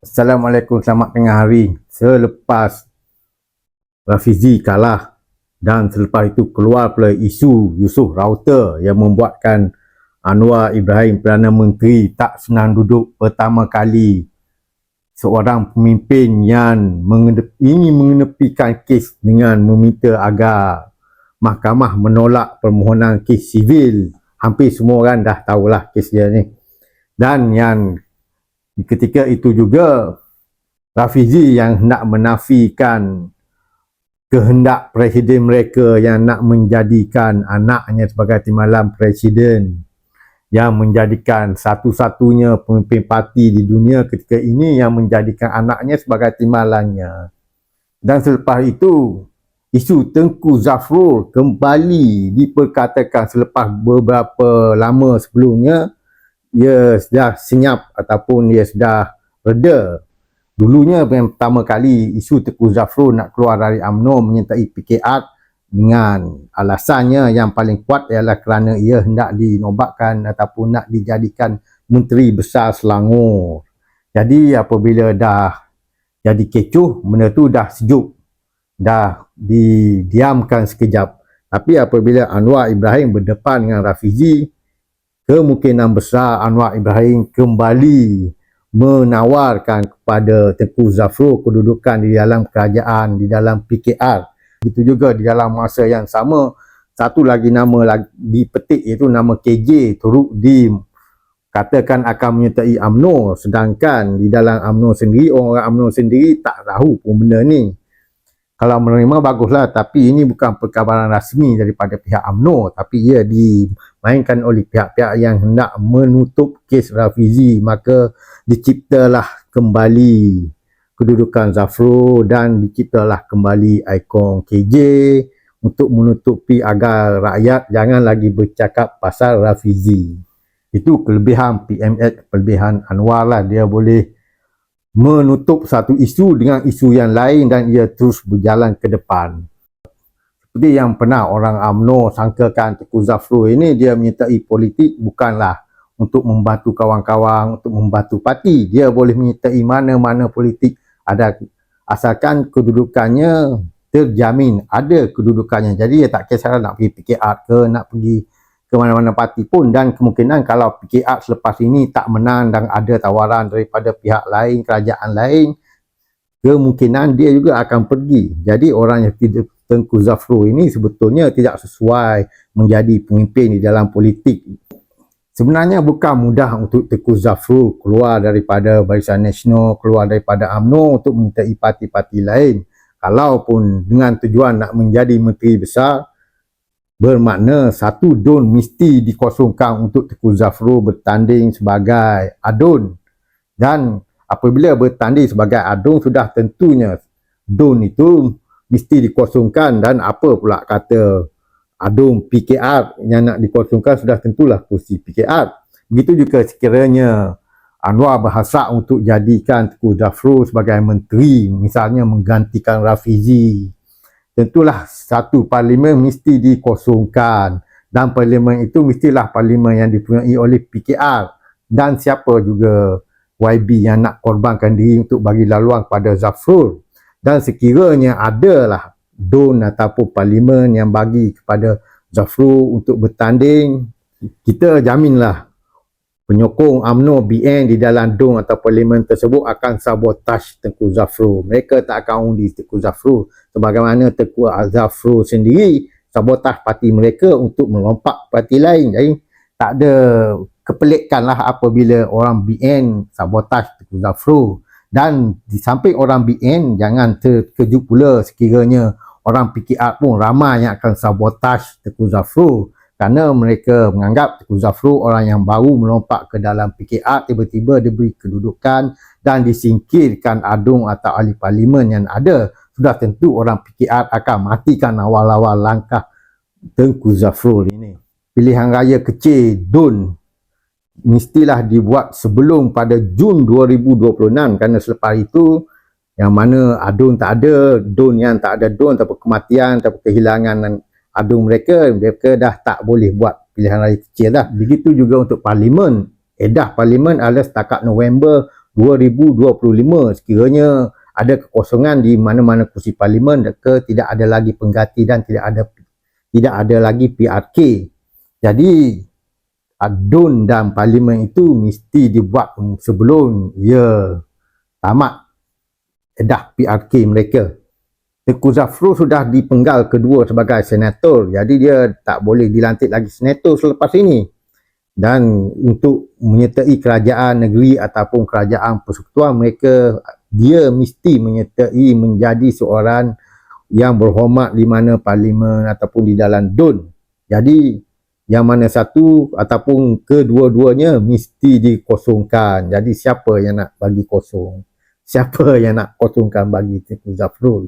Assalamualaikum, selamat tengah hari. Selepas Rafizi kalah dan selepas itu keluar pula isu Yusof Router yang membuatkan Anwar Ibrahim Perdana Menteri tak senang duduk pertama kali seorang pemimpin yang mengenep, ingin mengenepikan kes dengan meminta agar mahkamah menolak permohonan kes sivil. Hampir semua orang dah tahulah kes dia ni. Dan yang ketika itu juga Rafizi yang hendak menafikan kehendak presiden mereka yang nak menjadikan anaknya sebagai timbalan presiden yang menjadikan satu-satunya pemimpin parti di dunia ketika ini yang menjadikan anaknya sebagai timbalannya. Dan selepas itu, isu Tengku Zafrul kembali diperkatakan selepas beberapa lama sebelumnya ia sudah senyap ataupun ia sudah reda. Dulunya yang pertama kali isu Tengku Zafrul nak keluar dari UMNO menyertai PKR dengan alasannya yang paling kuat ialah kerana ia hendak dinobatkan ataupun nak dijadikan Menteri Besar Selangor. Jadi apabila dah jadi kecoh, benda tu dah sejuk. Dah didiamkan sekejap. Tapi apabila Anwar Ibrahim berdepan dengan Rafizi, kemungkinan besar Anwar Ibrahim kembali menawarkan kepada Tengku Zafrul kedudukan di dalam kerajaan, di dalam PKR Begitu juga di dalam masa yang sama, satu lagi nama lagi dipetik iaitu nama KJ turut di katakan akan menyertai UMNO sedangkan di dalam UMNO sendiri orang UMNO sendiri tak tahu pun benda ni kalau menerima baguslah tapi ini bukan perkabaran rasmi daripada pihak UMNO tapi ia dimainkan oleh pihak-pihak yang hendak menutup kes Rafizi maka diciptalah kembali kedudukan Zafro dan diciptalah kembali ikon KJ untuk menutupi agar rakyat jangan lagi bercakap pasal Rafizi. Itu kelebihan PMS, kelebihan Anwar lah. Dia boleh menutup satu isu dengan isu yang lain dan ia terus berjalan ke depan. Seperti yang pernah orang AMNO sangkakan Teku Zafro ini, dia menyertai politik bukanlah untuk membantu kawan-kawan, untuk membantu parti. Dia boleh menyertai mana-mana politik ada asalkan kedudukannya terjamin ada kedudukannya jadi dia tak kisah nak pergi PKR ke nak pergi ke mana-mana parti pun dan kemungkinan kalau PKR selepas ini tak menang dan ada tawaran daripada pihak lain kerajaan lain kemungkinan dia juga akan pergi jadi orang yang tidak Tengku Zafru ini sebetulnya tidak sesuai menjadi pemimpin di dalam politik sebenarnya bukan mudah untuk Teku Zafru keluar daripada Barisan Nasional, keluar daripada UMNO untuk menyertai parti-parti lain. Kalaupun dengan tujuan nak menjadi menteri besar, bermakna satu DUN mesti dikosongkan untuk Teku Zafru bertanding sebagai ADUN. Dan apabila bertanding sebagai ADUN, sudah tentunya DUN itu mesti dikosongkan dan apa pula kata adung PKR yang nak dikosongkan sudah tentulah kursi PKR. Begitu juga sekiranya Anwar berhasrat untuk jadikan Tengku Dafru sebagai menteri, misalnya menggantikan Rafizi. Tentulah satu parlimen mesti dikosongkan dan parlimen itu mestilah parlimen yang dipunyai oleh PKR dan siapa juga YB yang nak korbankan diri untuk bagi laluan kepada Zafrul. Dan sekiranya adalah DUN ataupun parlimen yang bagi kepada Zafru untuk bertanding kita jaminlah penyokong UMNO BN di dalam DUN atau parlimen tersebut akan sabotaj Tengku Zafru mereka tak akan undi Tengku Zafru sebagaimana Tengku Zafru sendiri sabotaj parti mereka untuk melompak parti lain. Jadi tak ada kepelikan lah apabila orang BN sabotaj Tengku Zafru dan di samping orang BN jangan terkejut pula sekiranya orang PKR pun ramai yang akan sabotaj Teku Zafru kerana mereka menganggap Teku Zafru orang yang baru melompak ke dalam PKR tiba-tiba diberi kedudukan dan disingkirkan adung atau ahli parlimen yang ada sudah tentu orang PKR akan matikan awal-awal langkah Tengku Zafrul ini. Pilihan raya kecil DUN mestilah dibuat sebelum pada Jun 2026 kerana selepas itu yang mana adun tak ada, dun yang tak ada dun ataupun kematian ataupun kehilangan adun mereka, mereka dah tak boleh buat pilihan raya kecil dah. Begitu juga untuk parlimen. Edah parlimen adalah setakat November 2025 sekiranya ada kekosongan di mana-mana kursi parlimen ke tidak ada lagi pengganti dan tidak ada tidak ada lagi PRK. Jadi adun dan parlimen itu mesti dibuat sebelum ia tamat edah PRK mereka. Tengku Zafrul sudah dipenggal kedua sebagai senator. Jadi dia tak boleh dilantik lagi senator selepas ini. Dan untuk menyertai kerajaan negeri ataupun kerajaan persekutuan mereka dia mesti menyertai menjadi seorang yang berhormat di mana parlimen ataupun di dalam DUN. Jadi yang mana satu ataupun kedua-duanya mesti dikosongkan. Jadi siapa yang nak bagi kosong? Siapa yang nak kosongkan bagi Tengku Zafrul?